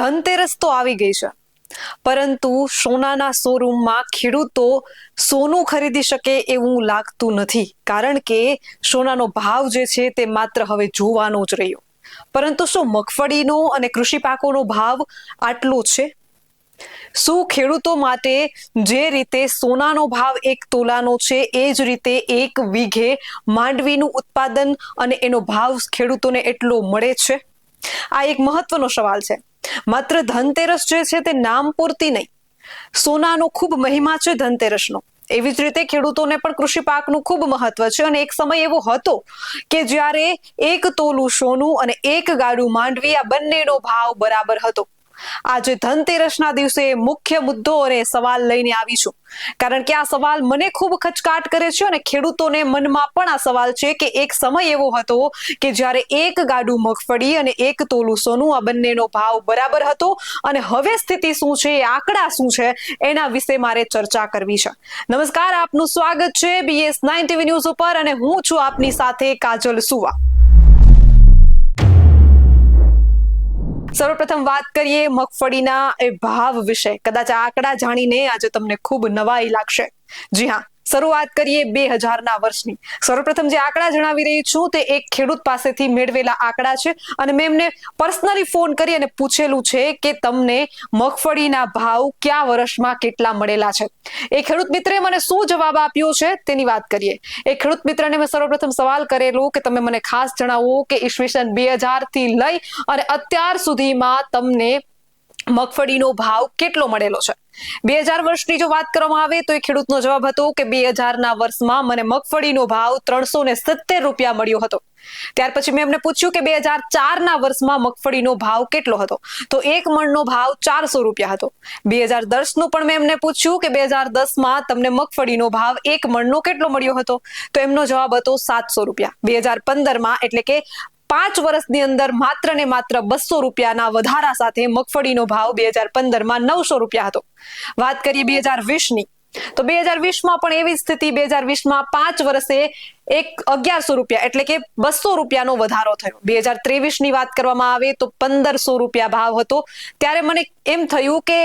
ધનતેરસ તો આવી ગઈ છે. પરંતુ સોનાના શોરૂમમાં ખેડૂતો સોનું ખરીદી શકે એવું લાગતું નથી. કારણ કે સોનાનો ભાવ જે છે તે માત્ર હવે જોવાનો જ રહ્યો. પરંતુ શું મગફળીનો અને કૃષિ પાકોનો ભાવ આટલો છે? શું ખેડૂતો માટે જે રીતે સોનાનો ભાવ એક તોલાનો છે, એ જ રીતે એક વીઘે માંડવીનું ઉત્પાદન અને એનો ભાવ ખેડૂતોને એટલો મળે છે? આ એક મહત્વનો સવાલ છે. માત્ર ધનતેરસ જે છે તે નામ પૂરતી નહીં. સોનાનો ખૂબ મહિમા છે ધનતેરસનો. એવી જ રીતે ખેડૂતોને પણ કૃષિ પાકનું ખૂબ મહત્વ છે અને એક સમય એવો હતો કે જ્યારે એક તોલું સોનું અને એક ગાડું માંડવી આ બંનેનો ભાવ બરાબર હતો. આજે ધનતેરસના દિવસે મુખ્ય મુદ્દો અને સવાલ લઈને આવી છું. કારણ કે આ સવાલ મને ખૂબ ખચકાટ કરે છે અને ખેડૂતોને મનમાં પણ આ સવાલ છે કે એક સમય એવો હતો કે જ્યારે એક ગાડું મગફળી અને એક તોલું સોનું આ બંનેનો ભાવ બરાબર હતો અને હવે સ્થિતિ શું છે આંકડા શું છે, એના વિશે મારે ચર્ચા કરવી છે. નમસ્કાર, આપનું સ્વાગત છે બીએસ નાઇન ટીવી ન્યૂઝ ઉપર અને હું છું આપની સાથે કાજલ સુવા. સર્વપ્રથમ વાત કરીએ મગફળીના એ ભાવ વિશે. કદાચ આંકડા જાણીને આજે તમને ખૂબ નવાઈ લાગશે. જી હા. શરૂઆત કરીએ બે હજારના વર્ષની. સર્વપ્રથમ જે આંકડા જણાવી રહી છું તે એક ખેડૂત પાસેથી મેળવેલા આંકડા છે અને મેં એમને પર્સનલી ફોન કરી અને પૂછેલું છે કે તમને મગફળીના ભાવ કયા વર્ષમાં કેટલા મળેલા છે? એ ખેડૂત મિત્રે મને શું જવાબ આપ્યો છે તેની વાત કરીએ. એ ખેડૂત મિત્રને મેં સર્વપ્રથમ સવાલ કરેલો કે તમે મને ખાસ જણાવો કે ઈસવીસન બે હજારથી લઈ અને અત્યાર સુધીમાં તમને મગફળીનો ભાવ કેટલો મળેલો છે? બે હજાર વર્ષની જો વાત કરવામાં આવે તો એ ખેડૂતનો જવાબ હતો કે બે હજારના વર્ષમાં મને મગફળીનો ભાવ ત્રણસો ને સત્તેર રૂપિયા મળ્યો હતો. ત્યાર પછી મેં એમને પૂછ્યું કે બે હજાર ચારના વર્ષમાં મગફળીનો ભાવ કેટલો હતો? તો એક મણનો ભાવ ચારસો રૂપિયા હતો. બે હજાર દસનું પણ મેં એમને પૂછ્યું કે બે હજાર દસમાં તમને મગફળીનો ભાવ એક મણનો કેટલો મળ્યો હતો? તો એમનો જવાબ હતો સાતસો રૂપિયા. બે હજાર પંદરમાં એટલે કે પાંચ વર્ષની અંદર માત્ર ને માત્ર બસો રૂપિયાના વધારા સાથે મગફળીનો ભાવ બે હજાર પંદરમાં નવસો રૂપિયા હતો. વાત કરીએ બે હજાર વીસની. તો બે હજાર વીસમાં પણ એવી સ્થિતિ, બે હજાર વીસમાં પાંચ વર્ષે એક અગિયારસો રૂપિયા એટલે કે બસો રૂપિયાનો વધારો થયો. બે હજાર ત્રેવીસની વાત કરવામાં આવે તો પંદરસો રૂપિયા ભાવ હતો. ત્યારે મને એમ થયું કે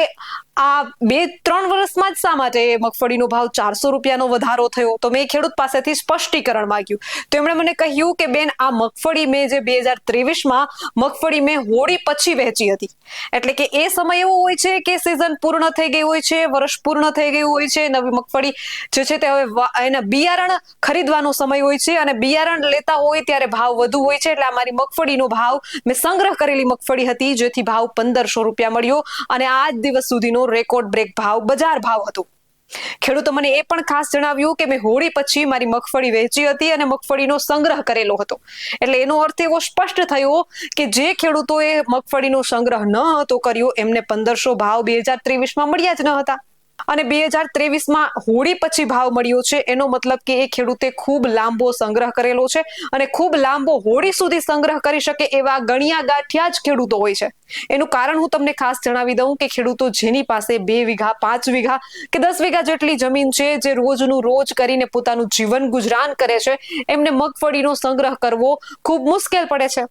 આ બે ત્રણ વર્ષમાં જ શા માટે મગફળીનો ભાવ ચારસો રૂપિયાનો વધારો થયો? તો મેં ખેડૂત પાસેથી સ્પષ્ટીકરણ માંગ્યું. તો એમણે મને કહ્યું કે, બેન, આ મગફળી મેં જે બે હજાર ત્રેવીસમાં મગફળી મેં હોળી પછી વહેંચી હતી. એટલે કે એ સમય એવો હોય છે કે સિઝન પૂર્ણ થઈ ગઈ હોય છે, વર્ષ પૂર્ણ થઈ ગયું હોય છે, નવી મગફળી જે છે તે હવે એના બિયારણ ખરીદવાનો સમય હોય છે અને બિયારણ લેતા હોય ત્યારે ભાવ વધુ હોય છે. એટલે મારી મગફળીનો ભાવ, મેં સંગ્રહ કરેલી મગફળી હતી, જેથી ભાવ પંદરસો રૂપિયા મળ્યો. અને આજ દિવસ સુધીનો રેકોર્ડ બ્રેક ભાવ બજાર ભાવ હતો. ખેડૂતો મને એ પણ ખાસ જણાવ્યું કે મેં હોળી પછી મારી મગફળી વહેંચી હતી અને મગફળીનો સંગ્રહ કરેલો હતો. એટલે એનો અર્થ એવો સ્પષ્ટ થયો કે જે ખેડૂતોએ મગફળીનો સંગ્રહ ન હતો કર્યો, એમને પંદરસો ભાવ બે હજાર ત્રેવીસમાં મળ્યા જ ન હતા. અને બે હજાર ત્રેવીસમાં હોળી પછી ભાવ મળ્યો છે. એનો મતલબ કે એ ખેડૂતે ખૂબ લાંબો સંગ્રહ કરેલો છે અને ખૂબ લાંબો હોળી સુધી સંગ્રહ કરી શકે એવા ગણિયા ગાંઠિયા જ ખેડૂતો હોય છે. એનું કારણ હું તમને ખાસ જણાવી દઉં કે ખેડૂતો જેની પાસે બે વીઘા, પાંચ વીઘા કે દસ વીઘા જેટલી જમીન છે જે રોજનું રોજ કરીને પોતાનું જીવન ગુજરાન કરે છે, એમને મગફળીનો સંગ્રહ કરવો ખૂબ મુશ્કેલ પડે છે.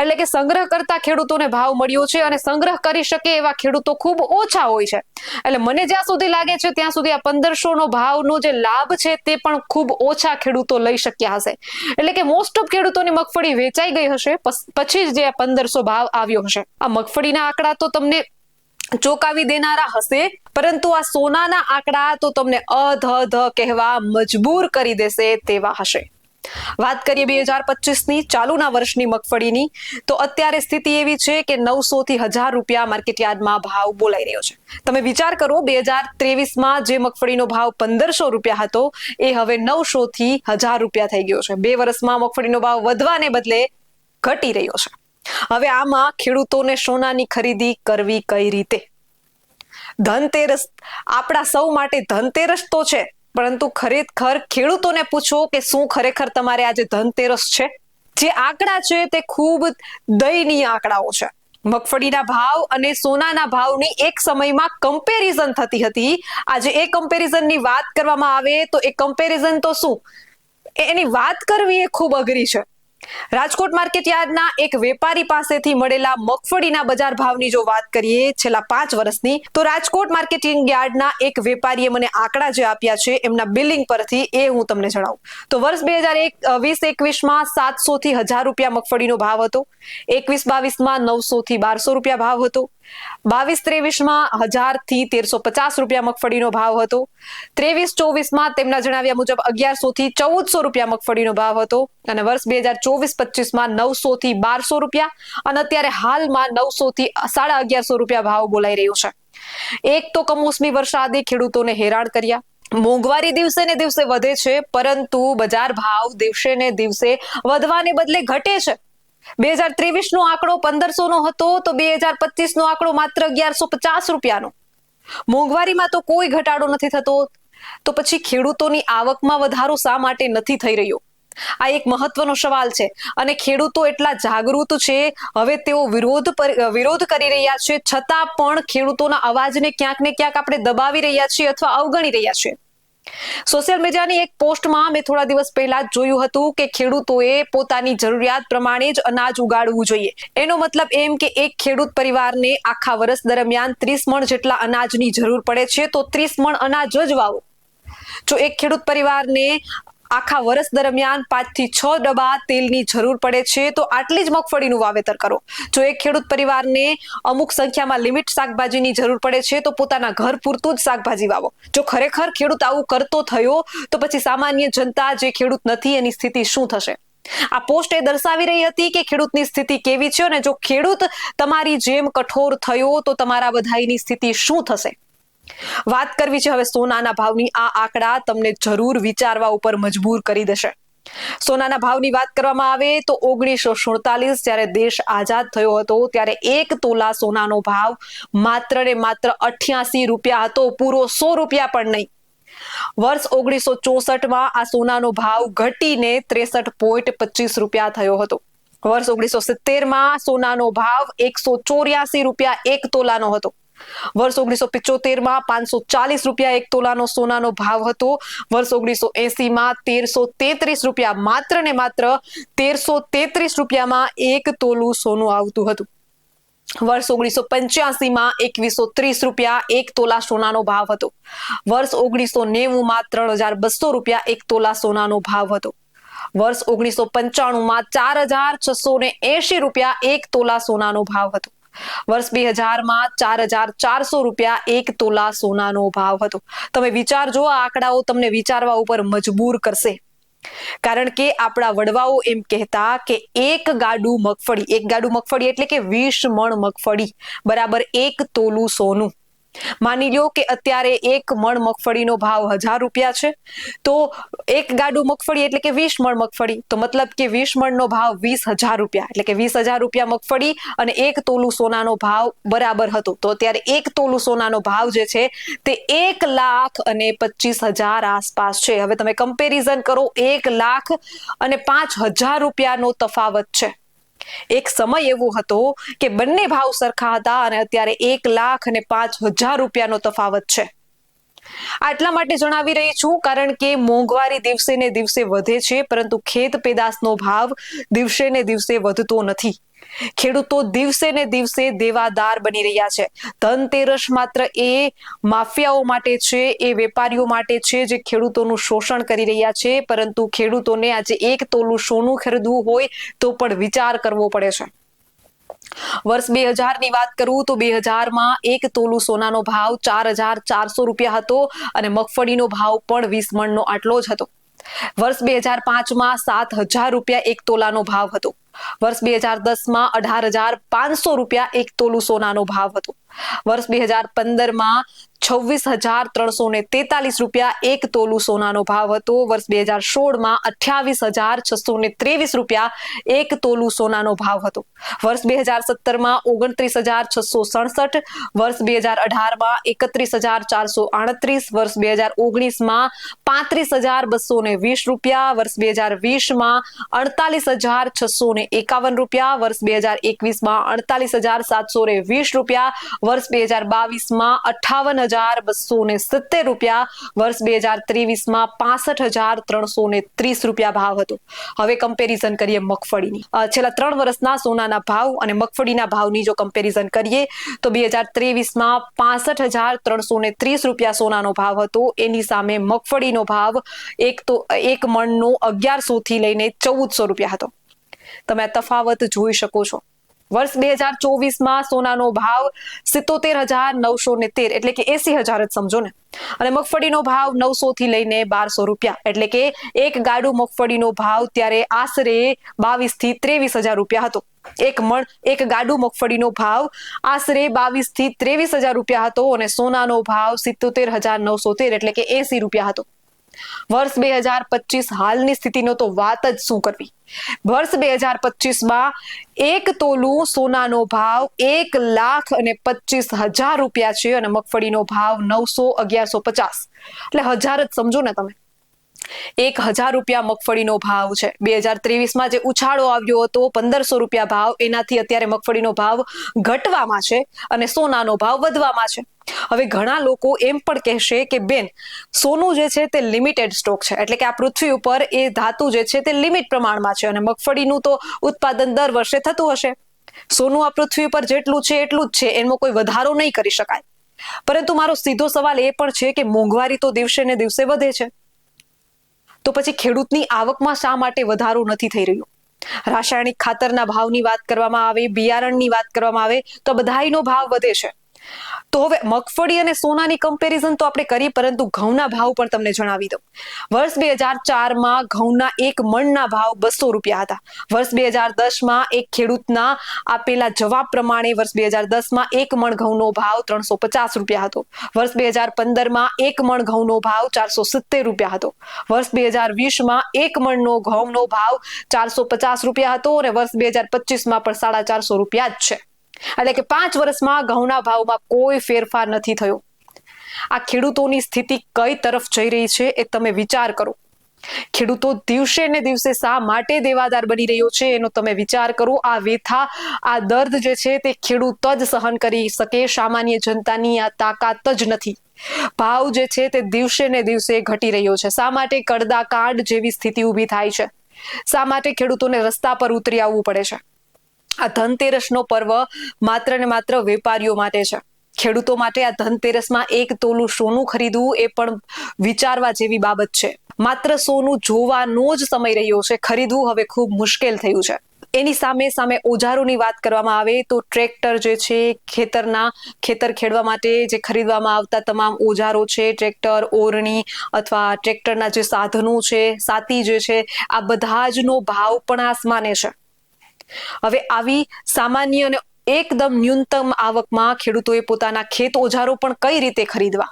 એટલે કે સંગ્રહ કરતા ખેડૂતોને ભાવ મળ્યો છે અને સંગ્રહ કરી શકે એવા ખેડૂતો ખૂબ ઓછા હોય છે. એટલે મને જ્યાં સુધી લાગે છે ત્યાં સુધી આ પંદરસો નો ભાવનો જે લાભ છે તે પણ ખૂબ ઓછા ખેડૂતો લઈ શક્યા હશે. એટલે કે મોસ્ટ ઓફ ખેડૂતોની મગફળી વેચાઈ ગઈ હશે પછી જ જે પંદરસો ભાવ આવ્યો હશે. આ મગફળીના આંકડા તો તમને ચોંકાવી દેનારા હશે, પરંતુ આ સોનાના આંકડા તો તમને અધ ધ કહેવા મજબૂર કરી દેશે તેવા હશે. વાત કરીએ બે હજાર પચીસની, ચાલુના વર્ષની મગફળીની, તો અત્યારે સ્થિતિ એવી છે કે નવસો થી હજાર રૂપિયા માર્કેટ યાર્ડમાં ભાવ બોલાઈ રહ્યો છે. તમે વિચાર કરો, બે હજાર ત્રેવીસમાં જે મગફળીનો ભાવ પંદરસો રૂપિયા હતો, એ હવે નવસો થી હજાર રૂપિયા થઈ ગયો છે. બે વર્ષમાં મગફળીનો ભાવ વધવાને બદલે ઘટી રહ્યો છે. હવે આમાં ખેડૂતોને સોનાની ખરીદી કરવી કઈ રીતે? ધનતેરસ, આપણા સૌ માટે ધનતેરસ તો છે પરંતુ ખરેખર ખેડૂતોને પૂછો કે શું ખરેખર તમારે આજે ધનતેરસ છે? જે આંકડા છે તે ખૂબ દયનીય આંકડાઓ છે. મગફળીના ભાવ અને સોનાના ભાવની એક સમયમાં કમ્પેરિઝન થતી હતી. આજે એ કમ્પેરિઝનની વાત કરવામાં આવે તો એ કમ્પેરિઝન તો શું? એની વાત કરવી એ ખૂબ અઘરી છે. રાજકોટ માર્કેટ યાર્ડના એક વેપારી પાસેથી મળેલા મગફળીના બજાર ભાવની જો વાત કરીએ છેલ્લા પાંચ વર્ષની, તો રાજકોટ માર્કેટિંગ યાર્ડના એક વેપારીએ મને આંકડા જે આપ્યા છે એમના બિલિંગ પરથી એ હું તમને જણાવું. તો વર્ષ બે હજાર એક વીસ એકવીસમાં સાતસો થી હજાર રૂપિયા મગફળીનો ભાવ હતો. એકવીસ બાવીસમાં નવસો થી બારસો રૂપિયા ભાવ હતો. બાવીસ ત્રેવીસમાં હજારથી તેરસો પચાસ રૂપિયા મગફળીનો ભાવ હતો. ત્રેવીસ ચોવીસમાં તેમના જણાવ્યા મુજબ અગિયારસો થી ચૌદસો રૂપિયા મગફળીનો ભાવ હતો અને વર્ષ બે હજાર ચોવીસ પચીસમાં નવસો થી બારસો રૂપિયા અને અત્યારે હાલમાં નવસો થી સાડા અગિયારસો રૂપિયા ભાવ બોલાઈ રહ્યો છે. એક તો કમોસમી વરસાદે ખેડૂતોને હેરાન કર્યા. મોંઘવારી દિવસે ને દિવસે વધે છે, પરંતુ બજાર ભાવ દિવસે ને દિવસે વધવાને બદલે ઘટે છે. બે હજાર ત્રેવીસ નો આંકડો પંદરસો નો હતો, તો બે હજાર પચીસ નો આંકડો માત્ર અગિયારસો પચાસ રૂપિયાનો. મોંઘવારીમાં તો કોઈ ઘટાડો નથી થતો. તો પછી ખેડૂતોની આવકમાં વધારો શા માટે નથી થઈ રહ્યો? આ એક મહત્વનો સવાલ છે. અને ખેડૂતો એટલા જાગૃત છે, હવે તેઓ વિરોધ વિરોધ કરી રહ્યા છે, છતાં પણ ખેડૂતોના અવાજને ક્યાંક ને ક્યાંક આપણે દબાવી રહ્યા છીએ અથવા અવગણી રહ્યા છીએ. સોશિયલ મીડિયાની એક પોસ્ટમાં મેં થોડા દિવસ પહેલા જોયું હતું કે ખેડૂતોએ પોતાની જરૂરિયાત પ્રમાણે જ અનાજ ઉગાડવું જોઈએ. એનો મતલબ એમ કે એક ખેડૂત પરિવારને આખા વર્ષ દરમિયાન ત્રીસ મણ જેટલા અનાજની જરૂર પડે છે, તો ત્રીસ મણ અનાજ જ વાવો. જો એક ખેડૂત પરિવારને આખા વર્ષ દરમિયાન પાંચથી છ ડબ્બા તેલની જરૂર પડે છે, તો આટલી જ મગફળીનું વાવેતર કરો. જો એક ખેડૂત પરિવારને અમુક સંખ્યામાં લિમિટ શાકભાજીની જરૂર પડે છે, તો પોતાના ઘર પૂરતું જ શાકભાજી વાવો. જો ખરેખર ખેડૂત આવું કરતો થયો, તો પછી સામાન્ય જનતા જે ખેડૂત નથી, એની સ્થિતિ શું થશે? આ પોસ્ટ એ દર્શાવી રહી હતી કે ખેડૂતની સ્થિતિ કેવી છે, અને જો ખેડૂત તમારી જેમ કઠોર થયો, તો તમારા બધાની સ્થિતિ શું થશે? વાત કરવી છે હવે સોનાના ભાવની. આ આંકડા તમને જરૂર વિચારવા ઉપર મજબૂર કરી દેશે. સોનાના ભાવની વાત કરવામાં આવે તો ઓગણીસો સુડતાલીસ જ્યારે દેશ આઝાદ થયો હતો ત્યારે એક તોલા સોનાનો ભાવ માત્ર ને માત્ર અઠ્યાસી રૂપિયા હતો. પૂરો સો રૂપિયા પણ નહીં. વર્ષ ઓગણીસો ચોસઠમાં આ સોનાનો ભાવ ઘટીને ત્રેસઠ પોઈન્ટ પચીસ રૂપિયા થયો હતો. વર્ષ ઓગણીસો સિત્તેરમાં સોનાનો ભાવ એકસો ચોર્યાસી રૂપિયા એક તોલાનો હતો. વર્ષ ઓગણીસો પિચોતેરમાં પાંચસો ચાલીસ રૂપિયા એક તોલાનો સોનાનો ભાવ હતો. વર્ષ ઓગણીસો એસી માં તેરસો તેત્રીસ રૂપિયા માત્ર ને માત્ર તેરસો તેત્રીસ રૂપિયામાં એક તોલું સોનું આવતું હતું. વર્ષ ઓગણીસો પંચ્યાસી માં એકવીસો ત્રીસ રૂપિયા એક તોલા સોનાનો ભાવ હતો. વર્ષ ઓગણીસો નેવું માં ત્રણ હજાર બસો રૂપિયા એક તોલા સોનાનો ભાવ હતો. વર્ષ ઓગણીસો પંચાણું માં ચાર હજાર છસો ને એસી રૂપિયા એક તોલા સોનાનો ભાવ હતો. વર્ષ બે હજારમાં ચાર હજાર ચારસો રૂપિયા એક તોલા સોનાનો ભાવ હતો. તમે વિચારજો, આ આંકડાઓ તમને વિચારવા ઉપર મજબૂર કરશે. કારણ કે આપણા વડવાઓ એમ કહેતા કે એક ગાડું મગફળી, એક ગાડું મગફળી એટલે કે વીસ મણ મગફળી, બરાબર એક તોલું સોનું. માની લો કે અત્યારે એક મણ મગફળીનો ભાવ હજાર રૂપિયા છે. તો એક ગાડું મગફળી એટલે કે વીસ મણ મગફળી. તો મતલબ કે વીસ મણનો ભાવ વીસ હજાર રૂપિયા. એટલે કે વીસ હજાર રૂપિયા મગફળી અને એક તોલું સોનાનો ભાવ બરાબર હતો. તો અત્યારે એક તોલું સોનાનો ભાવ જે છે તે એક લાખ અને પચીસ હજાર આસપાસ છે. હવે તમે કમ્પેરિઝન કરો, એક લાખ અને પાંચ હજાર રૂપિયાનો તફાવત છે. એક સમય એવો હતો કે બંને ભાવ સરખા હતા અને અત્યારે એક લાખ અને પાંચ હજાર રૂપિયાનો તફાવત છે. આટલા માટે જણાવી રહી છું, કારણ કે મોંઘવારી દિવસે ને દિવસે વધે છે, પરંતુ ખેત પેદાશનો ભાવ દિવસે ને દિવસે વધતો નથી. ખેડૂતો દિવસે ને દિવસે દેવાદાર બની રહ્યા છે. ધનતેરસ માત્ર એ માફિયાઓ માટે છે, એ વેપારીઓ માટે છે, જે ખેડૂતોનું શોષણ કરી રહ્યા છે, પરંતુ ખેડૂતોને આજે એક તોલું સોનું ખરીદવું હોય તો પણ વિચાર કરવો પડે છે. વર્ષ બે હજારની વાત કરું તો બે હજારમાં એક તોલું સોનાનો ભાવ ચાર હજાર ચારસો રૂપિયા હતો અને મગફળીનો ભાવ પણ વીસ મણનો આટલો જ હતો. વર્ષ બે હજાર પાંચમાં સાત હજાર રૂપિયા એક તોલાનો ભાવ હતો. વર્ષ બે હજાર દસમાં અઢાર હજાર પાંચસો રૂપિયા એક તોલું સોનાનો ભાવ હતો. વર્ષ બે હજાર પંદરમાં છવ્વીસ હજાર ત્રણસો ને તેતાલીસ રૂપિયા એક તોલું સોનાનો ભાવ હતો. વર્ષ બે હજાર સોળમાં અઠ્યાવીસ હજાર છસો ને ત્રેવીસ રૂપિયા એક તોલું સોનાનો ભાવ હતો. વર્ષ બે હજાર સત્તરમાં ઓગણત્રીસ હજાર છસો સડસઠ, વર્ષ બે હજાર અઢારમાં એકત્રીસ હજાર ચારસો આડત્રીસ, વર્ષ બે હજાર ઓગણીસમાં પાંત્રીસ હજાર બસો ને વીસ રૂપિયા, વર્ષ બે હજાર વીસમાં અડતાલીસ હજાર છસો ને ને એકાવન રૂપિયા, વર્ષ બે હજાર એકવીસમાં અડતાલીસ હજાર સાતસો ને વીસ રૂપિયા વર્ષ બે હજાર બાવીસમાં અઠાવન હજાર બસો ને સિત્તેર રૂપિયા, વર્ષ બે હજાર ત્રેવીસમાં પાસઠ હજાર ત્રણસો ને ત્રીસ રૂપિયા ભાવ હતો. હવે કમ્પેરિઝન કરીએ મગફળીની. છેલ્લા ત્રણ વર્ષના સોનાના ભાવ અને મગફળીના ભાવની જો કમ્પેરિઝન કરીએ, તો બે હજાર ત્રેવીસમાં પાસઠ હજાર ત્રણસો ને ત્રીસ રૂપિયા સોનાનો ભાવ હતો. એની સામે મગફળીનો ભાવ એક તો, એક મણનો અગિયારસો થી લઈને ચૌદસો રૂપિયા હતો. તમે આ તફાવત જોઈ શકો છો. વર્ષ બે હજાર ચોવીસમાં સોનાનો ભાવ સિત્તોતેર હજાર નવસો ને તેર એટલે કે એસી હજાર જ સમજો ને. અને મગફળીનો ભાવ નવસો થી લઈને બારસો રૂપિયા એટલે કે એક ગાડું મગફળીનો ભાવ ત્યારે આશરે બાવીસથી ત્રેવીસ હજાર રૂપિયા હતો. એક મણ, એક ગાડું મગફળીનો ભાવ આશરે બાવીસથી ત્રેવીસ હજાર રૂપિયા હતો અને સોનાનો ભાવ સિત્તોતેર હજાર નવસો તેર એટલે કે એસી રૂપિયા હતો. વર્ષ બે હજાર પચીસ હાલની સ્થિતિનો તો વાત જ શું કરવી? વર્ષ બે હજાર પચીસમાં એક તોલું સોનાનો ભાવ એક લાખ અને પચીસ હજાર રૂપિયા છે અને મગફળીનો ભાવ નવસો અગિયારસો પચાસ. એટલે હજાર જ સમજો ને તમે. એક હજાર રૂપિયા મગફળીનો ભાવ છે. બે હજાર ત્રેવીસમાં જે ઉછાળો આવ્યો હતો, પંદરસો રૂપિયા ભાવ, એનાથી અત્યારે મગફળીનો ભાવ ઘટવામાં છે અને સોનાનો ભાવ વધવામાં છે. હવે ઘણા લોકો એમ પણ કહેશે કે, બેન, સોનું જે છે તે લિમિટેડ સ્ટોક છે. એટલે કે આ પૃથ્વી ઉપર એ ધાતુ જે છે તે લિમિટ પ્રમાણમાં છે અને મગફળીનું તો ઉત્પાદન દર વર્ષે થતું હશે. સોનું આ પૃથ્વી ઉપર જેટલું છે એટલું જ છે, એમાં કોઈ વધારો નહીં કરી શકાય. પરંતુ મારો સીધો સવાલ એ પણ છે કે મોંઘવારી તો દિવસે ને દિવસે વધે છે. તો પછી ખેડૂતની આવકમાં શા માટે વધારો નથી થઈ રહ્યો? રાસાયણિક ખાતરના ભાવની વાત કરવામાં આવે, બિયારણની વાત કરવામાં આવે, તો બધાયનો ભાવ વધે છે. તો હવે મગફળી અને સોનાની કમ્પેરિઝન તો આપણે કરીએ, પરંતુ ઘઉંના ભાવ પણ તમને જણાવી દઉં. વર્ષ બે હજાર ચારમાં ઘઉંના એક મણના ભાવ બસો રૂપિયા હતા. વર્ષ બે હજાર દસમાં એક ખેડૂતના આપેલા જવાબ પ્રમાણે વર્ષ બે હજાર દસમાં એક મણ ઘઉંનો ભાવ ત્રણસો પચાસ રૂપિયા હતો. વર્ષ બે હજાર પંદરમાં એક મણ ઘઉંનો ભાવ ચારસો સિત્તેર રૂપિયા હતો. વર્ષ બે હજાર વીસમાં એક મણનો ઘઉંનો ભાવ ચારસો પચાસ રૂપિયા હતો અને વર્ષ બે હજાર પચીસમાં પણ સાડા ચારસો રૂપિયા જ છે. એટલે કે પાંચ વર્ષમાં ઘઉંના ભાવમાં કોઈ ફેરફાર નથી થયો. આ ખેડૂતોની સ્થિતિ કઈ તરફ જઈ રહી છે એ તમે વિચાર કરો. ખેડૂતો દિવસે ને દિવસે શા માટે દેવાદાર બની રહ્યો છે એનો તમે વિચાર કરો. આ વેથા આ દર્દ જે છે તે ખેડૂત જ સહન કરી શકે, સામાન્ય જનતાની આ તાકાત જ નથી. ભાવ જે છે તે દિવસે ને દિવસે ઘટી રહ્યો છે. શા માટે કડદા કાંડ જેવી સ્થિતિ ઊભી થાય છે? શા માટે ખેડૂતોને રસ્તા પર ઉતરી આવવું પડે છે? આ ધનતેરસનો પર્વ માત્ર ને માત્ર વેપારીઓ માટે છે. ખેડૂતો માટે આ ધનતેરસમાં એક તોલું સોનું ખરીદવું એ પણ વિચારવા જેવી બાબત છે. માત્ર સોનું જોવાનો જ સમય રહ્યો છે. ખરીદવું હવે ખૂબ મુશ્કેલ થયું છે. એની સામે સામે ઓજારોની વાત કરવામાં આવે તો ટ્રેક્ટર જે છે ખેતરના ખેતર ખેડવા માટે જે ખરીદવામાં આવતા તમામ ઓજારો છે, ટ્રેક્ટર, ઓરણી અથવા ટ્રેક્ટરના જે સાધનો છે, સાતી જે છે, આ બધા જનો ભાવ પણ આસમાને છે. હવે આવી સામાન્ય અને એકદમ ન્યૂનતમ આવકમાં ખેડૂતોએ પોતાના ખેત ઓજારો પણ કઈ રીતે ખરીદવા?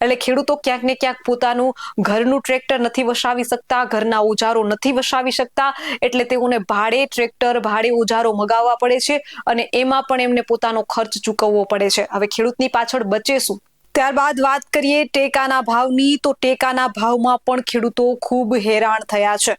એટલે ખેડૂતો ક્યાંક ને ક્યાંક પોતાનું ઘરનું ટ્રેક્ટર નથી વસાવી શકતા, ઘરના ઓજારો નથી વસાવી શકતા, એટલે તેઓને ભાડે ટ્રેક્ટર, ભાડે ઓજારો મગાવવા પડે છે અને એમાં પણ એમને પોતાનો ખર્ચ ચૂકવવો પડે છે. હવે ખેડૂતની પાછળ બચે શું? ત્યારબાદ વાત કરીએ ટેકાના ભાવની, તો ટેકાના ભાવમાં પણ ખેડૂતો ખૂબ હેરાન થયા છે.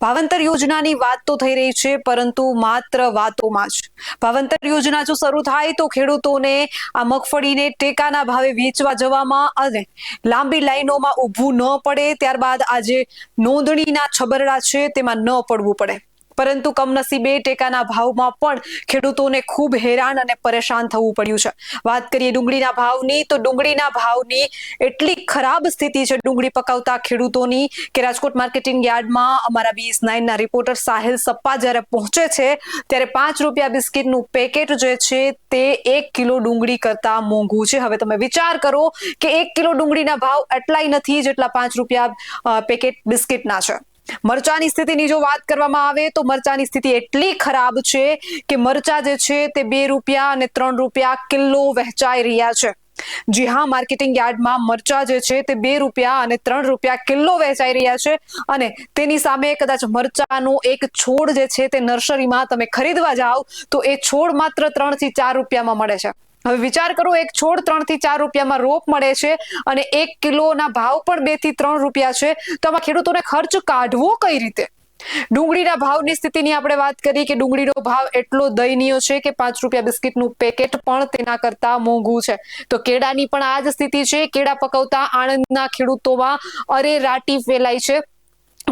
ભાવંતર યોજનાની વાત તો થઈ રહી છે, પરંતુ માત્ર વાતોમાં જ. ભાવંતર યોજના જો શરૂ થાય તો ખેડૂતોને આ મગફળીને ટેકાના ભાવે વેચવા જવામાં અને લાંબી લાઈનોમાં ઊભું ન પડે, ત્યારબાદ આ જે નોંધણીના છબરડા છે, તેમાં ન પડવું પડે. પરંતુ કમનસીબે ટેકાના ભાવમાં પણ ખેડૂતોને ખૂબ હેરાન અને પરેશાન થવું પડ્યું છે. વાત કરીએ ડુંગળીના ભાવની, તો ડુંગળીના ભાવની એટલી ખરાબ સ્થિતિ છે ડુંગળી પકાવતા ખેડૂતોની કે રાજકોટ માર્કેટિંગ યાર્ડમાં અમારા બીએસ નાઇનના રિપોર્ટર સાહિલ સપ્પા જ્યારે પહોંચે છે, ત્યારે પાંચ રૂપિયા બિસ્કિટનું પેકેટ જે છે તે એક કિલો ડુંગળી કરતા મોંઘું છે. હવે તમે વિચાર કરો કે એક કિલો ડુંગળીના ભાવ એટલાય નથી જેટલા પાંચ રૂપિયા પેકેટ બિસ્કિટના છે. મરચાની સ્થિતિની જો વાત કરવામાં આવે તો મરચાની સ્થિતિ એટલી ખરાબ છે કે મરચા જે છે તે બે રૂપિયા અને ત્રણ રૂપિયા કિલો વહેંચાઈ રહ્યા છે. જી હા, માર્કેટિંગ યાર્ડમાં મરચા જે છે તે બે રૂપિયા અને ત્રણ રૂપિયા કિલો વેચાઈ રહ્યા છે અને તેની સામે કદાચ મરચાનો એક છોડ જે છે તે નર્સરીમાં તમે ખરીદવા જાઓ તો એ છોડ માત્ર ત્રણથી ચાર રૂપિયામાં મળે છે. હવે વિચાર કરો, એક છોડ ત્રણથી ચાર રૂપિયામાં રોપ મળે છે અને એક કિલોના ભાવ પણ બેથી ત્રણ રૂપિયા છે. તો આમાં ખેડૂતોને ખર્ચ કાઢવો કઈ રીતે? ડુંગળીના ભાવની સ્થિતિની આપણે વાત કરી કે ડુંગળીનો ભાવ એટલો દયનીય છે કે પાંચ રૂપિયા બિસ્કિટનું પેકેટ પણ તેના કરતા મોંઘું છે. તો કેળાની પણ આ જ સ્થિતિ છે. કેળા પકવતા આણંદના ખેડૂતોમાં અરેરાટી ફેલાઈ છે.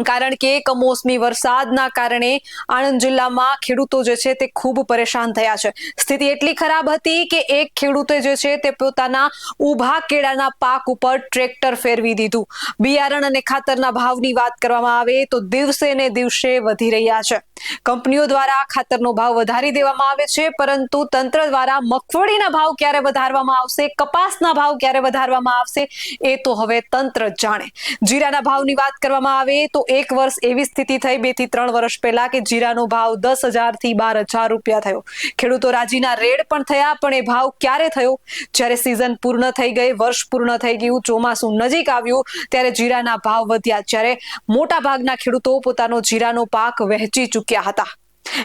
કારણ કે કમોસમી વરસાદના કારણે આણંદ જિલ્લામાં ખેડૂતો જે છે તે ખૂબ પરેશાન થયા છે. સ્થિતિ એટલી ખરાબ હતી કે એક ખેડૂતે જે છે તે પોતાના ઊભા કેળાના પાક ઉપર ટ્રેક્ટર ફેરવી દીધું. બિયારણ અને ખાતરના ભાવની વાત કરવામાં આવે તો દિવસે ને દિવસે વધી રહ્યા છે. કંપનીઓ દ્વારા ખાતરનો ભાવ વધારી દેવામાં આવે છે, પરંતુ તંત્ર દ્વારા મગફળીના ભાવ ક્યારે વધારવામાં આવશે, કપાસના ભાવ ક્યારે વધારવામાં આવશે, એ તો હવે તંત્ર જાણે. જીરાના ભાવની વાત કરવામાં આવે તો એક વર્ષ એવી સ્થિતિ થઈ, બેથી ત્રણ વર્ષ પહેલા કે જીરાનો ભાવ દસ હજારથી બાર હજાર રૂપિયા થયો. ખેડૂતો રાજીના રેડ પણ થયા, પણ એ ભાવ ક્યારે થયો? જ્યારે સિઝન પૂર્ણ થઈ ગઈ, વર્ષ પૂર્ણ થઈ ગયું, ચોમાસું નજીક આવ્યું, ત્યારે જીરાના ભાવ વધ્યા. જ્યારે મોટા ભાગના ખેડૂતો પોતાનો જીરાનો પાક વહેંચી ચૂક્યા હતા.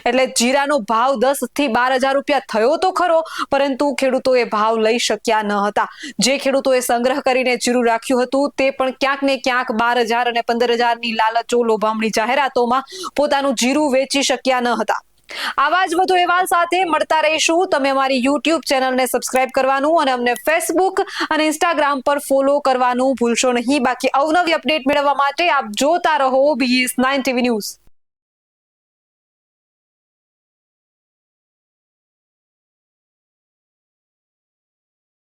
એટલે જીરાનો ભાવ દસથી બાર હજાર રૂપિયા થયો તો ખરો, પરંતુ ખેડૂતો એ ભાવ લઈ શક્યા ન હતા. જે ખેડૂતોએ સંગ્રહ કરીને જીરું રાખ્યું હતું, તે પણ ક્યાંક ને ક્યાંક બાર હજાર અને પંદર હજારની લાલચો લોભામણી જાહેરાતોમાં પોતાનું જીરું વેચી શક્યા ન હતા. આવા જ વધુ અહેવાલ સાથે મળતા રહીશું. તમે અમારી યુટ્યુબ ચેનલને સબસ્ક્રાઇબ કરવાનું અને અમને ફેસબુક અને ઇન્સ્ટાગ્રામ પર ફોલો કરવાનું ભૂલશો નહીં. બાકી અવનવી અપડેટ મેળવવા માટે આપ જોતા રહો બીએસ નાઇન ટીવી ન્યૂઝ